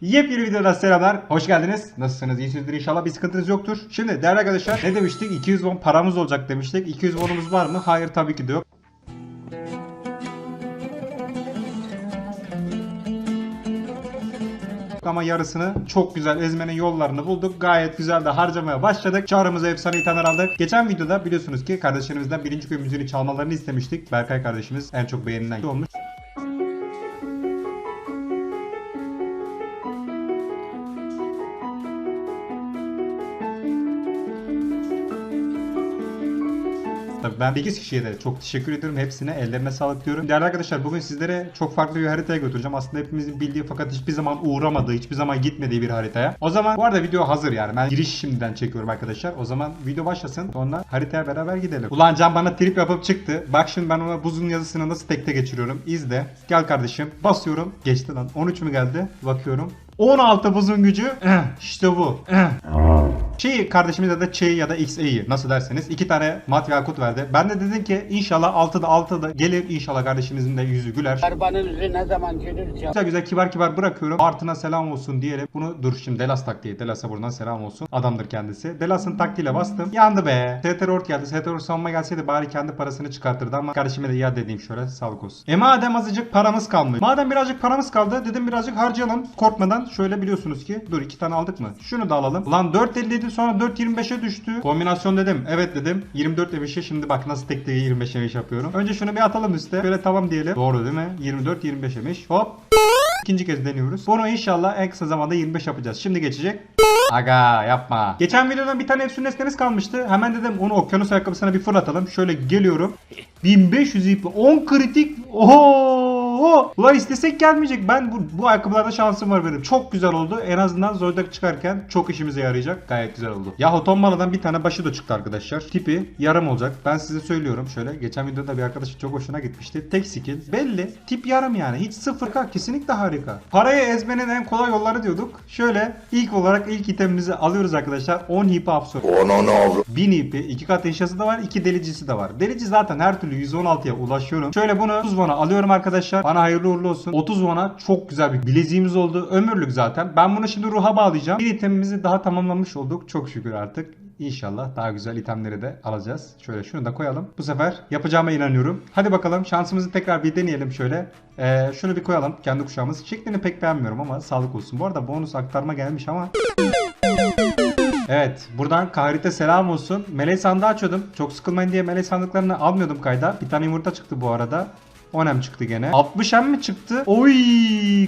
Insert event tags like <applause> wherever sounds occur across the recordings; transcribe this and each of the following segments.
Yepyeni videoda selamlar. Hoş geldiniz. Nasılsınız? İyisinizdir inşallah. Bir sıkıntınız yoktur. Şimdi değerli arkadaşlar ne demiştik? 200 won paramız olacak demiştik. 200 wonumuz var mı? Hayır tabii ki de yok. ama yarısını çok güzel ezmenin yollarını bulduk. Gayet güzel de harcamaya başladık. Çağrımıza efsane itenler aldık. Geçen videoda biliyorsunuz ki kardeşlerimizden birinci köy müziğini çalmalarını istemiştik. Berkay kardeşimiz en çok beğenilen olmuş. Ben 8 kişiye de çok teşekkür ediyorum. Hepsine ellerine sağlık diyorum. Değerli arkadaşlar bugün sizlere çok farklı bir haritaya götüreceğim. Aslında hepimizin bildiği fakat hiçbir zaman uğramadığı, hiçbir zaman gitmediği bir haritaya. O zaman bu arada video hazır yani. Ben giriş şimdiden çekiyorum arkadaşlar. O zaman video başlasın. Sonra haritaya beraber gidelim. Ulan Can bana trip yapıp çıktı. Bak şimdi ben ona buzun yazısını nasıl tekte geçiriyorum. İzle. Gel kardeşim. Basıyorum. Geçti lan. 13 mü geldi? Bakıyorum. 16 buzun gücü. <clears throat> işte bu. <clears throat> Şey kardeşimize de Ç ya da XE'yi nasıl derseniz iki tane mat yakut verdi. Ben de dedim ki inşallah 6'da 6'da gelir inşallah kardeşimizin de yüzü güler. Arabanın yüzü ne zaman ki? Güzel güzel kibar kibar bırakıyorum. Artına selam olsun diyelim. Bunu dur şimdi Delas taktiği. Delas'a buradan selam olsun. Adamdır kendisi. Delas'ın taktiğiyle bastım. Yandı be. STR Ort geldi. STR Ort savunma gelseydi bari kendi parasını çıkartırdı ama kardeşime de iade edeyim şöyle. Sağlık olsun. E madem azıcık paramız kalmış. Madem birazcık paramız kaldı dedim birazcık harcayalım. Korkmadan şöyle biliyorsunuz ki. Dur iki tane aldık mı? Şunu da alalım. Lan 4.57 sonra 4.25'e düştü. Kombinasyon dedim. Evet dedim. 24 demişe şimdi bak nasıl tek tek 25 yemiş yapıyorum. Önce şunu bir atalım üste. Şöyle tamam diyelim. Doğru değil mi? 24 25 yemiş. Hop. İkinci kez deniyoruz. Bunu inşallah en kısa zamanda 25 yapacağız. Şimdi geçecek. Aga yapma. Geçen videodan bir tane efsun nesnemiz kalmıştı. Hemen dedim onu okyanus ayakkabısına bir fırlatalım. Şöyle geliyorum. <laughs> 1500 ip 10 kritik. Oho! Ulan istesek gelmeyecek. Ben bu, bu ayakkabılarda şansım var benim. Çok güzel oldu. En azından Zodiac çıkarken çok işimize yarayacak. Gayet güzel oldu. Yahu Tombala'dan bir tane başı da çıktı arkadaşlar. Tipi yarım olacak. Ben size söylüyorum şöyle. Geçen videoda bir arkadaşım çok hoşuna gitmişti. Tek skill. Belli. Tip yarım yani. Hiç sıfır. Kesinlikle harika. Parayı ezmenin en kolay yolları diyorduk. Şöyle ilk olarak ilk itemimizi alıyoruz arkadaşlar. 10 hipi absorb. 1000 ipi. 2 kat inşası da var. 2 delicisi de var. Delici zaten her türlü 116'ya ulaşıyorum. Şöyle bunu 30 vana alıyorum arkadaşlar. Bana hayırlı uğurlu olsun. 30 vana çok güzel bir bileziğimiz oldu. Ömürlük zaten. Ben bunu şimdi ruha bağlayacağım. Bir itemimizi daha tamamlamış olduk. Çok şükür artık. İnşallah daha güzel itemleri de alacağız. Şöyle şunu da koyalım. Bu sefer yapacağıma inanıyorum. Hadi bakalım şansımızı tekrar bir deneyelim şöyle. Ee, şunu bir koyalım kendi kuşağımız. Şeklini pek beğenmiyorum ama sağlık olsun. Bu arada bonus aktarma gelmiş ama Evet buradan Kahrit'e selam olsun. Meleği sandığı açıyordum. Çok sıkılmayın diye meleği sandıklarını almıyordum kayda. Bir tane yumurta çıktı bu arada. 10M çıktı gene. 60M mi çıktı? Oy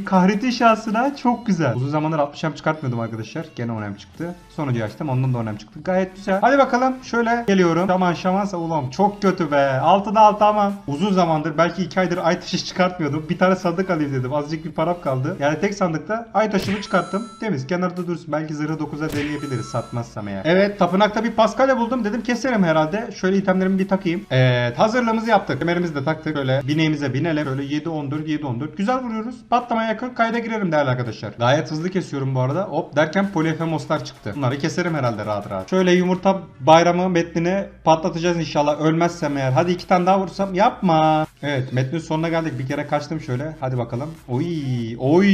Kahret'in şansına çok güzel. Uzun zamandır 60M çıkartmıyordum arkadaşlar. Gene 10M çıktı. Sonucu açtım. Ondan da 10M çıktı. Gayet güzel. Hadi bakalım. Şöyle geliyorum. Şaman şamansa ulan çok kötü be. 6'da 6 ama uzun zamandır belki 2 aydır ay taşı çıkartmıyordum. Bir tane sandık alayım dedim. Azıcık bir param kaldı. Yani tek sandıkta ay taşımı çıkarttım. Temiz. Kenarda dursun. Belki zırhı 9'a deneyebiliriz satmazsam eğer. Evet tapınakta bir paskalya buldum. Dedim keserim herhalde. Şöyle itemlerimi bir takayım. Evet hazırlığımızı yaptık. Kemerimizi de taktık. Şöyle bineğimize binelim. Şöyle 7-14 7-14. Güzel vuruyoruz. Patlamaya yakın kayda girerim değerli arkadaşlar. Gayet hızlı kesiyorum bu arada. Hop derken polifemoslar çıktı. Bunları keserim herhalde rahat rahat. Şöyle yumurta bayramı metnini patlatacağız inşallah. Ölmezsem eğer. Hadi iki tane daha vursam. Yapma. Evet metnin sonuna geldik. Bir kere kaçtım şöyle. Hadi bakalım. Oy. Oy.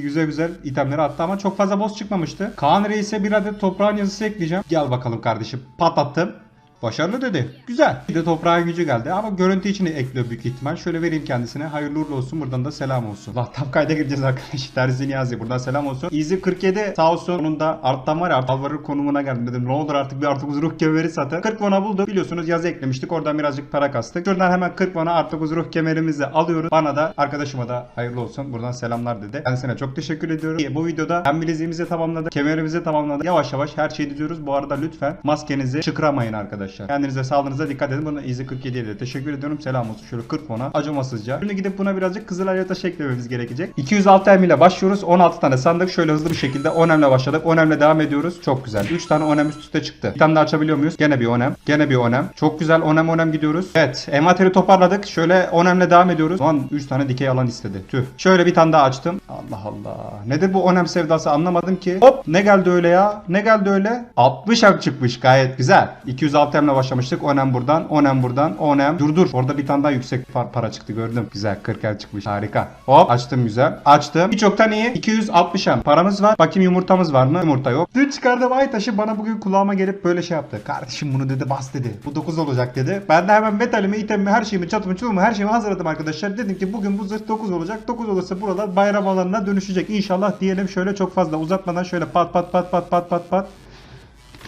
Güzel güzel itemleri attı ama çok fazla boss çıkmamıştı. Kaan Reis'e bir adet toprağın yazısı ekleyeceğim. Gel bakalım kardeşim. Patlattım. Başarılı dedi. Güzel. Bir de toprağın gücü geldi ama görüntü için ekliyor büyük ihtimal. Şöyle vereyim kendisine. Hayırlı uğurlu olsun. Buradan da selam olsun. Allah tam kayda gireceğiz arkadaş. <laughs> Terzi Niyazi. Buradan selam olsun. Easy 47 sağ olsun. Onun da arttan var ya. Alvarır konumuna geldim dedim. Ne olur artık bir artık ruh kemeri satın. 40 vana bulduk. Biliyorsunuz yazı eklemiştik. Oradan birazcık para kastık. Şuradan hemen 40 vana artık ruh kemerimizi alıyoruz. Bana da arkadaşıma da hayırlı olsun. Buradan selamlar dedi. Kendisine çok teşekkür ediyorum. Bu videoda hem bileziğimizi tamamladık. Kemerimizi tamamladık. Yavaş yavaş her şeyi diziyoruz. Bu arada lütfen maskenizi çıkaramayın arkadaşlar. Kendinize sağlığınıza dikkat edin. Buna Easy 47'ye de teşekkür ediyorum. Selam olsun. Şöyle 40 ona acımasızca. Şimdi gidip buna birazcık kızıl taşı eklememiz gerekecek. 206 M ile başlıyoruz. 16 tane sandık. Şöyle hızlı bir şekilde 10 M ile başladık. 10 M ile devam ediyoruz. Çok güzel. 3 tane 10 M üst üste çıktı. Bir tane daha açabiliyor muyuz? Gene bir 10 M. Gene bir 10 M. Çok güzel 10 M 10 M gidiyoruz. Evet. Envanteri toparladık. Şöyle 10 M ile devam ediyoruz. O an 3 tane dikey alan istedi. Tüh. Şöyle bir tane daha açtım. Allah Allah. Nedir bu onem sevdası anlamadım ki. Hop ne geldi öyle ya? Ne geldi öyle? 60 hem çıkmış gayet güzel. 206 hemle başlamıştık. Onem buradan, onem buradan, onem. Dur dur. Orada bir tane daha yüksek par- para çıktı gördüm. Güzel 40 hem çıkmış. Harika. Hop açtım güzel. Açtım. Hiç yoktan iyi. 260 hem. Paramız var. Bakayım yumurtamız var mı? Yumurta yok. Dün çıkardım ay taşı bana bugün kulağıma gelip böyle şey yaptı. Kardeşim bunu dedi bas dedi. Bu 9 olacak dedi. Ben de hemen metalimi, itemimi, her şeyimi, çatımı, çulumu, her şeyimi hazırladım arkadaşlar. Dedim ki bugün bu zırh 9 olacak. 9 olursa buralar bayram alanına dönüşecek. İnşallah diyelim şöyle çok fazla uzatmadan şöyle pat pat pat pat pat pat pat.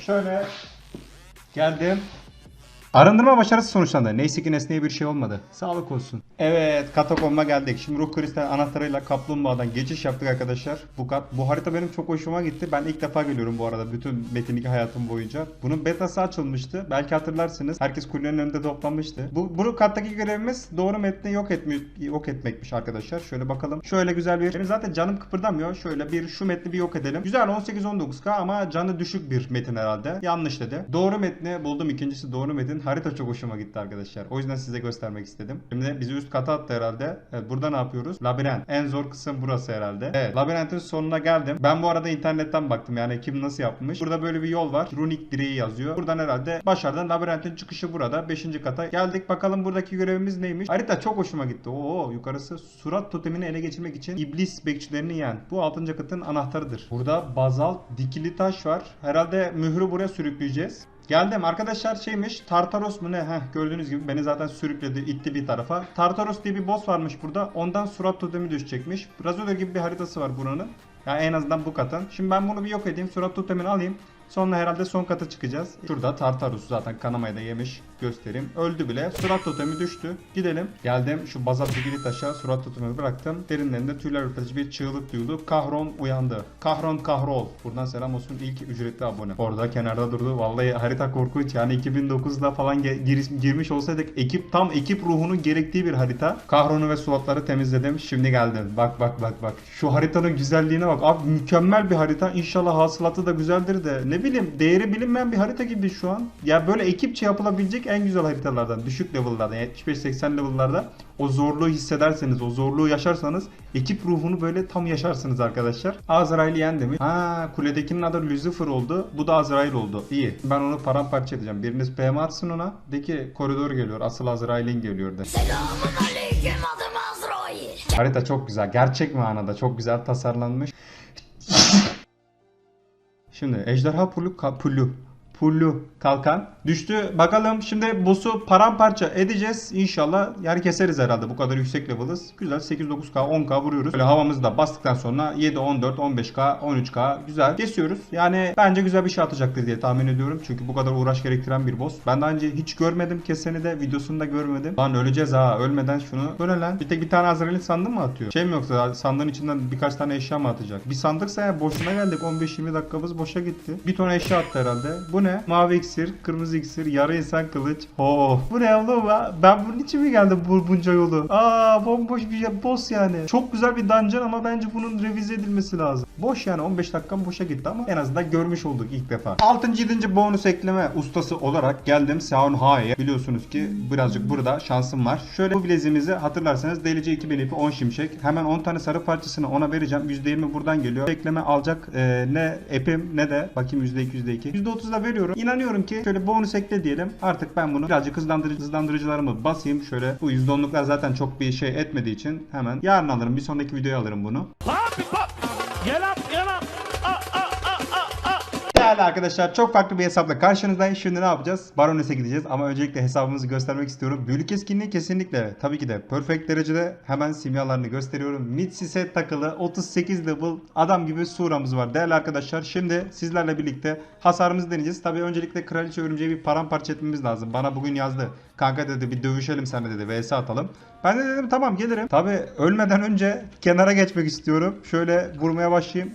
Şöyle geldim. Arındırma başarısı sonuçlandı. Neyse ki nesneye bir şey olmadı. Sağlık olsun. Evet katakomba geldik. Şimdi ruh kristal anahtarıyla kaplumbağadan geçiş yaptık arkadaşlar. Bu kat, bu harita benim çok hoşuma gitti. Ben ilk defa geliyorum bu arada bütün metinlik hayatım boyunca. Bunun betası açılmıştı. Belki hatırlarsınız. Herkes kulenin önünde toplanmıştı. Bu, bu kattaki görevimiz doğru metni yok, etmi, yok etmekmiş arkadaşlar. Şöyle bakalım. Şöyle güzel bir... Benim zaten canım kıpırdamıyor. Şöyle bir şu metni bir yok edelim. Güzel 18-19k ama canı düşük bir metin herhalde. Yanlış dedi. Doğru metni buldum. İkincisi doğru metin. Harita çok hoşuma gitti arkadaşlar. O yüzden size göstermek istedim. Şimdi bizi üst kata attı herhalde. Evet, burada ne yapıyoruz? Labirent. En zor kısım burası herhalde. Evet. Labirentin sonuna geldim. Ben bu arada internetten baktım yani kim nasıl yapmış. Burada böyle bir yol var. Runik direği yazıyor. Buradan herhalde başarıdan labirentin çıkışı burada. 5. kata geldik. Bakalım buradaki görevimiz neymiş? Harita çok hoşuma gitti. Oo yukarısı surat totemini ele geçirmek için iblis bekçilerini yen. Bu 6. katın anahtarıdır. Burada bazalt dikili taş var. Herhalde mührü buraya sürükleyeceğiz. Geldim arkadaşlar şeymiş Tartaros mu ne heh gördüğünüz gibi beni zaten sürükledi itti bir tarafa. Tartaros diye bir boss varmış burada ondan surat totemi düşecekmiş. Brazoda gibi bir haritası var buranın. Ya en azından bu katın. Şimdi ben bunu bir yok edeyim surat totemini alayım. Sonra herhalde son kata çıkacağız. Şurada Tartarus zaten kanamayı da yemiş. Göstereyim. Öldü bile. Surat totemi düştü. Gidelim. Geldim. Şu bazal dikili taşa surat totemi bıraktım. Derinlerinde tüyler ürpertici bir çığlık duyuldu. Kahron uyandı. Kahron kahrol. Buradan selam olsun ilk ücretli abone. Orada kenarda durdu. Vallahi harita korkunç. Yani 2009'da falan gir- girmiş olsaydık ekip tam ekip ruhunun gerektiği bir harita. Kahron'u ve slotları temizledim. Şimdi geldim. Bak bak bak bak. Şu haritanın güzelliğine bak. Abi mükemmel bir harita. İnşallah hasılatı da güzeldir de. Ne bileyim değeri bilinmeyen bir harita gibi şu an. Ya böyle ekipçe yapılabilecek en güzel haritalardan. Düşük level'lardan 75-80 level'larda o zorluğu hissederseniz, o zorluğu yaşarsanız ekip ruhunu böyle tam yaşarsınız arkadaşlar. Azrail'i yendi mi? Ha kuledekinin adı Lucifer oldu. Bu da Azrail oldu. İyi. Ben onu paramparça edeceğim. Biriniz PM atsın ona. De ki koridor geliyor. Asıl Azrail'in geliyor de. Aleyküm adım Azrail. Harita çok güzel. Gerçek manada çok güzel tasarlanmış. <laughs> Şimdi ejderha pullu ka- pullu kalkan düştü. Bakalım şimdi boss'u paramparça edeceğiz. İnşallah yer keseriz herhalde. Bu kadar yüksek level'ız. Güzel 8-9k 10k vuruyoruz. Böyle havamızı da bastıktan sonra 7 14 15k 13k güzel kesiyoruz. Yani bence güzel bir şey atacaktır diye tahmin ediyorum. Çünkü bu kadar uğraş gerektiren bir boss. Ben daha önce hiç görmedim keseni de videosunu da görmedim. Lan öleceğiz ha ölmeden şunu. Böyle lan. Bir tek bir tane Azrail'in sandığı mı atıyor? Şey mi yoksa sandığın içinden birkaç tane eşya mı atacak? Bir sandıksa ya boşuna geldik. 15-20 dakikamız boşa gitti. Bir ton eşya attı herhalde. Bu ne? Mavi iksir, kırmızı iksir, yarı insan kılıç. Oh. Bu ne oğlum? Ben bunun için mi geldim bu bunca yolu? Aa bomboş bir şey, boss yani. Çok güzel bir dungeon ama bence bunun revize edilmesi lazım. Boş yani 15 dakikam boşa gitti ama en azından görmüş olduk ilk defa. 6. 7. bonus ekleme ustası olarak geldim Seon Hae'ye. Biliyorsunuz ki birazcık burada şansım var. Şöyle bu bileziğimizi hatırlarsanız DLC 2000 ipi 10 şimşek. Hemen 10 tane sarı parçasını ona vereceğim. %20 buradan geliyor. Ekleme alacak e, ne epim ne de bakayım %2 %2. %30 da veriyorum. İnanıyorum ki şöyle bonus ekle diyelim. Artık ben bunu birazcık hızlandırıcı, hızlandırıcılarımı basayım. Şöyle bu %10'luklar zaten çok bir şey etmediği için hemen yarın alırım. Bir sonraki videoya alırım bunu. Değerli arkadaşlar çok farklı bir hesapla karşınızdayım. Şimdi ne yapacağız? Barones'e gideceğiz ama öncelikle hesabımızı göstermek istiyorum. Büyülük etkinliği kesinlikle tabii ki de perfect derecede hemen simyalarını gösteriyorum. Midsis'e takılı 38 level adam gibi suramız var. Değerli arkadaşlar şimdi sizlerle birlikte hasarımızı deneyeceğiz. Tabii öncelikle kraliçe örümceği bir paramparça etmemiz lazım. Bana bugün yazdı. Kanka dedi bir dövüşelim seninle dedi. VS atalım. Ben de dedim tamam gelirim. Tabii ölmeden önce kenara geçmek istiyorum. Şöyle vurmaya başlayayım.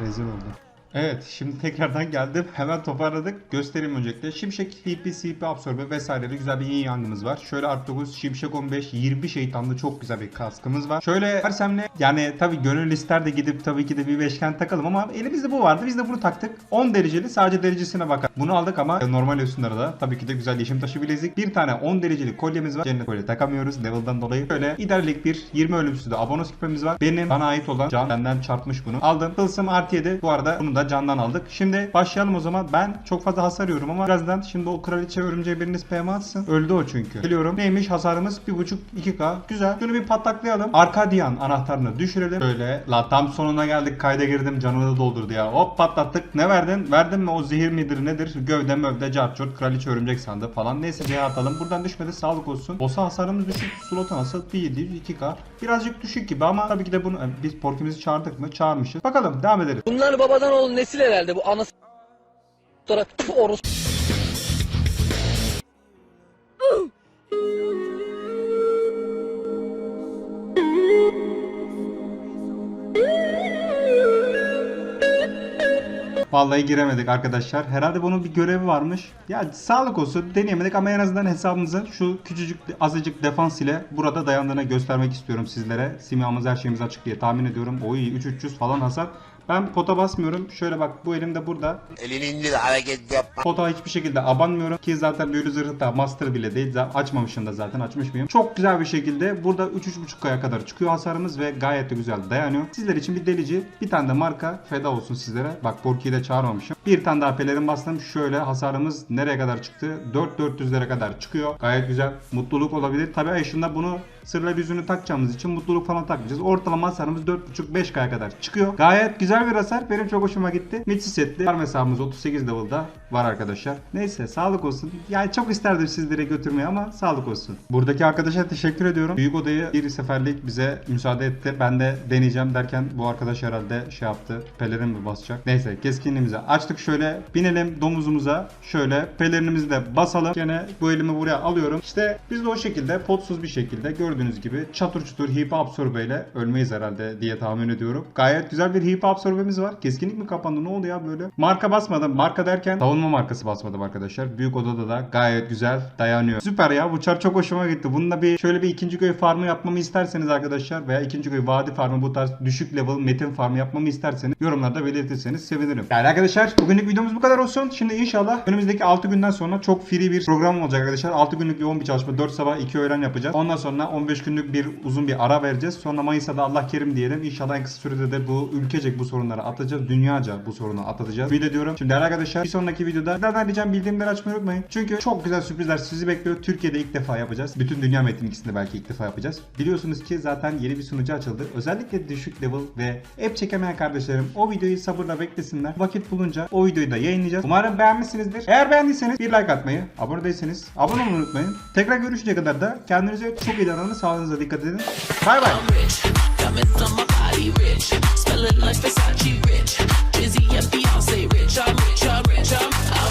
Rezil oldu. Evet şimdi tekrardan geldim. Hemen toparladık. Göstereyim öncelikle. Şimşek HP, CP absorbe vesaireli güzel bir iyi yangımız var. Şöyle Art 9, Şimşek 15, 20 şeytanlı çok güzel bir kaskımız var. Şöyle versemle yani tabi gönül ister de gidip tabii ki de bir beşgen takalım ama elimizde bu vardı. Biz de bunu taktık. 10 dereceli sadece derecesine bakar. Bunu aldık ama normal üstünlerde da tabii ki de güzel yeşim taşı bilezik. Bir tane 10 dereceli kolyemiz var. Cennet kolye takamıyoruz level'dan dolayı. Şöyle iderlik bir 20 ölümsüzü de abonos küpemiz var. Benim bana ait olan can benden çarpmış bunu. Aldım. Tılsım artı 7. Bu arada bunu da candan aldık. Şimdi başlayalım o zaman. Ben çok fazla hasar yiyorum ama birazdan şimdi o kraliçe örümceğe biriniz PM atsın. Öldü o çünkü. Biliyorum. Neymiş hasarımız 1.5-2k. Güzel. Şunu bir pataklayalım. Arkadian anahtarını düşürelim. Böyle. La tam sonuna geldik. Kayda girdim. Canımı da doldurdu ya. Hop patlattık. Ne verdin? Verdin mi o zehir midir nedir? Gövde mövde carçurt kraliçe örümcek sandı falan. Neyse C atalım. Buradan düşmedi. Sağlık olsun. Boss'a hasarımız düşük. Slota nasıl? 1.700-2k. Birazcık düşük gibi ama tabii ki de bunu biz porkimizi çağırdık mı? Çağırmışız. Bakalım devam edelim. Bunlar babadan oğlu nesil herhalde bu anası orospu Vallahi giremedik arkadaşlar. Herhalde bunun bir görevi varmış. Ya sağlık olsun deneyemedik ama en azından hesabımızın şu küçücük azıcık defans ile burada dayandığını göstermek istiyorum sizlere. Simyamız her şeyimiz açık diye tahmin ediyorum. Oy 3300 falan hasar. Ben pota basmıyorum. Şöyle bak bu elimde burada. Elini indir hareket yapma. Pota hiçbir şekilde abanmıyorum ki zaten büyülü zırhı da master bile değil. Açmamışım da zaten açmış mıyım? Çok güzel bir şekilde burada 3-3.5K'ya kadar çıkıyor hasarımız ve gayet de güzel dayanıyor. Sizler için bir delici bir tane de marka feda olsun sizlere. Bak Porky'yi de çağırmamışım. Bir tane daha pelerin bastım. Şöyle hasarımız nereye kadar çıktı? 4-400'lere kadar çıkıyor. Gayet güzel. Mutluluk olabilir. Tabi Ayşın'da bunu sırla yüzünü takacağımız için mutluluk falan takmayacağız. Ortalama hasarımız 4.5-5K'ya kadar çıkıyor. Gayet güzel bir hasar. Benim çok hoşuma gitti. Mitsi setli. Farm hesabımız 38 level'da var arkadaşlar. Neyse sağlık olsun. Yani çok isterdim sizlere götürmeyi ama sağlık olsun. Buradaki arkadaşa teşekkür ediyorum. Büyük odayı bir seferlik bize müsaade etti. Ben de deneyeceğim derken bu arkadaş herhalde şey yaptı. Pelerin mi basacak? Neyse keskinliğimizi açtık şöyle. Binelim domuzumuza. Şöyle pelerinimizi de basalım. Gene bu elimi buraya alıyorum. İşte biz de o şekilde potsuz bir şekilde gördüğünüz gibi çatır çutur hip absorbeyle ölmeyiz herhalde diye tahmin ediyorum. Gayet güzel bir hip absorbemiz var. Keskinlik mi kapandı? Ne oldu ya böyle? Marka basmadım. Marka derken savunma markası basmadım arkadaşlar. Büyük odada da gayet güzel dayanıyor. Süper ya. Bu çar çok hoşuma gitti. Bununla bir şöyle bir ikinci köy farmı yapmamı isterseniz arkadaşlar veya ikinci köy vadi farmı bu tarz düşük level metin farmı yapmamı isterseniz yorumlarda belirtirseniz sevinirim. Yani arkadaşlar bugünlük videomuz bu kadar olsun. Şimdi inşallah önümüzdeki 6 günden sonra çok free bir program olacak arkadaşlar. 6 günlük yoğun bir çalışma. 4 sabah 2 öğlen yapacağız. Ondan sonra 15 günlük bir uzun bir ara vereceğiz. Sonra Mayıs'ta da Allah kerim diyelim. İnşallah en kısa sürede de bu ülkecek bu sorunları atacağız. Dünyaca bu sorunu atlatacağız. De diyorum. Şimdi arkadaşlar bir sonraki videoda nereden diyeceğim bildirimleri açmayı unutmayın. Çünkü çok güzel sürprizler sizi bekliyor. Türkiye'de ilk defa yapacağız. Bütün dünya metin ikisini belki ilk defa yapacağız. Biliyorsunuz ki zaten yeni bir sunucu açıldı. Özellikle düşük level ve app çekemeyen kardeşlerim o videoyu sabırla beklesinler. Vakit bulunca o videoyu da yayınlayacağız. Umarım beğenmişsinizdir. Eğer beğendiyseniz bir like atmayı, abone değilseniz abone olmayı unutmayın. Tekrar görüşünceye kadar da kendinize çok iyi davranın. Sağlığınıza dikkat edin. Bay bay. Smelling like Versace rich. Drizzy and Beyonce rich. I'm rich, I'm rich, I'm